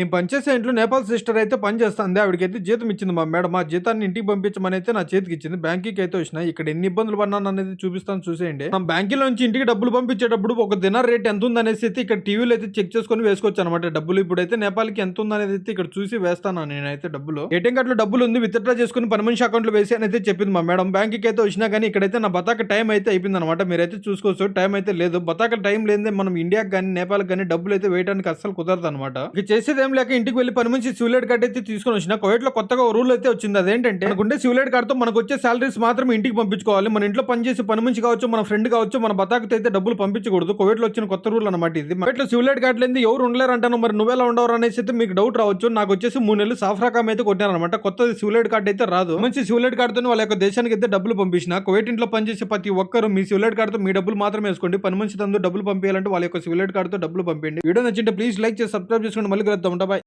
నేను పనిచేసే ఇంట్లో నేపాల్ సిస్టర్ అయితే పనిచేస్తుంది ఆవిడకైతే జీతం ఇచ్చింది మా మేడం. మా జీతాన్ని ఇంటికి పంపించమని అయితే నా చేతికి ఇచ్చింది. బ్యాంకీకి అయితే వచ్చినా ఇక్కడ ఎన్ని ఇబ్బందులు పడినాను అనేది చూపిస్తాను చూసేయండి. మనం బ్యాంకులో నుంచి ఇంటికి డబ్బులు పంపించేటప్పుడు ఒక దినార్ రేట్ ఎంత ఉందనేసి అయితే ఇక్కడ టీవీలో అయితే చెక్ చేసుకొని వేసుకోవచ్చు అనమాట డబ్బులు ఇప్పుడైతే నేపాల్కి ఎంత ఉందనేది అయితే ఇక్కడ చూసి వేస్తాను నేనైతే డబ్బులు. ఏటీఎం కార్డులో డబ్బులు ఉంది. విత్డ్రా చేసుకుని పని మనిషి అకౌంట్లో వేసి అని అయితే చెప్పింది మా మేడం. బ్యాంకుకి అయితే వచ్చినా కానీ ఇక్కడైతే నా బతాక టైం అయితే అయిపోయింది అనమాట మీరైతే చూసుకోవచ్చు. టైం అయితే లేదు. బతాక టైం లేదే మనం ఇండియాకి కానీ నేపాల్కి కానీ డబ్బులు అయితే వేయడానికి అస్సలు కుదరదు అనమాట ఇక చేసేది ఏం లేక ఇంటికి వెళ్ళి పని మంచి సివిలేట్ కార్డ్ అయితే తీసుకొని వచ్చిన కోవిడ్లో కొత్తగా రూల్ అయితే వచ్చింది. అదేంటంటే మనకుండే సివిలేట్ కార్డ్తో మనకు వచ్చే సాలరీస్ మాత్రం ఇంటికి పంపించుకోవాలి. మన ఇంట్లో పనిచేసే పని మంచి కావచ్చు మన ఫ్రెండ్ కావచ్చు మన బతాకుతో అయితే డబ్బులు పంపించకూడదు. కోవిడ్లో వచ్చిన కొత్త రూల్ అనమాట ఇది. కోవిడ్లో లో కార్డ్ లేని ఎవరు ఉండలేరు అంటాను. మరి నువ్వెలా ఉండవరు అనేసి అయితే మీకు డౌట్ రావచ్చు. నాకు వచ్చేసి మూడు నెలలు సాఫ్రాకామ్ అయితే కొట్టారనమాట కొత్త సివిలేట్ కార్డ్ అయితే రాదు. మంచి సివిలేట్ కార్డ్తో వాళ్ళ యొక్క దేశానికి అయితే డబ్బులు పంపించిన కోవిడ్ ఇంట్లో పనిచేసే ప్రతి ఒక్కరు మీ సివిలేట్ కార్డ్తో మీ డబ్బులు మాత్రం వేసుకోండి. పని మంచి తందు డబ్బులు పంపించాలంటే వాళ్ళ యొక్క సివిలేట్ కార్డ్తో డబ్బులు పంపించండి. వీడియో నచ్చింటే ప్లీజ్ లైక్ చేసి సబ్స్క్రైబ్ చేసుకోండి. మళ్ళీ కలుద్దాం. ఉంటా బాయ్